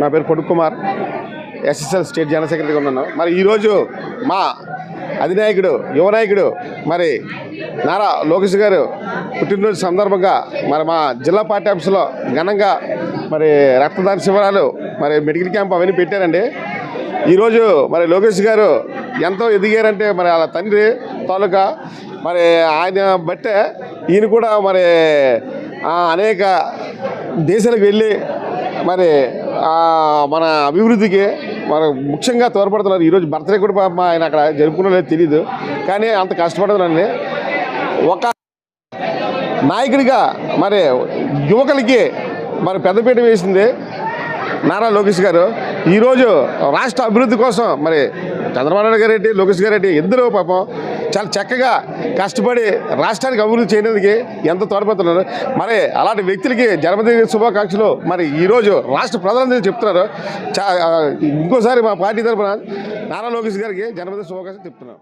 నా పేరు కొడుకు కుమార్. ఎస్ఎస్ఎల్ స్టేట్ జనరల్ సెక్రటరీగా ఉన్నాను. మరి ఈరోజు మా అధినాయకుడు యువనాయకుడు మరి నారా లోకేష్ గారు పుట్టినరోజు సందర్భంగా మరి మా జిల్లా పార్టీ ఆఫీసులో ఘనంగా మరి రక్తదాన శిబిరాలు మరి మెడికల్ క్యాంప్ అవన్నీ పెట్టారండి. ఈరోజు మరి లోకేష్ గారు ఎంతో ఎదిగారంటే మరి వాళ్ళ తండ్రి తాలూకా మరి ఆయన బట్టే ఈయన కూడా మరి అనేక దేశాలకు వెళ్ళి మరి మన అభివృద్ధికి మన ముఖ్యంగా తోడ్పడుతున్నారు. ఈరోజు బర్త్డే కూడా పాపం ఆయన అక్కడ జరుపుకున్నదో తెలియదు కానీ అంత కష్టపడుతున్నాను ఒక నాయకుడిగా మరి యువకులకి మరి పెద్దపీట వేసింది నారా లోకేష్ గారు. ఈరోజు రాష్ట్ర అభివృద్ధి కోసం మరి చంద్రబాబు నాయుడు గారెడ్డి లోకేష్ గారెడ్డి ఇద్దరు పాపం చాలా చక్కగా కష్టపడి రాష్ట్రానికి అభివృద్ధి చేయడానికి ఎంత తోడ్పడుతున్నారు. మరి అలాంటి వ్యక్తులకి జన్మదిన శుభాకాంక్షలు. మరి ఈరోజు రాష్ట్ర ప్రధానంగా చెప్తున్నారు. చా ఇంకోసారి మా పార్టీ తరఫున నారా లోకేష్ గారికి జన్మదిన శుభాకాంక్షలు చెప్తున్నాం.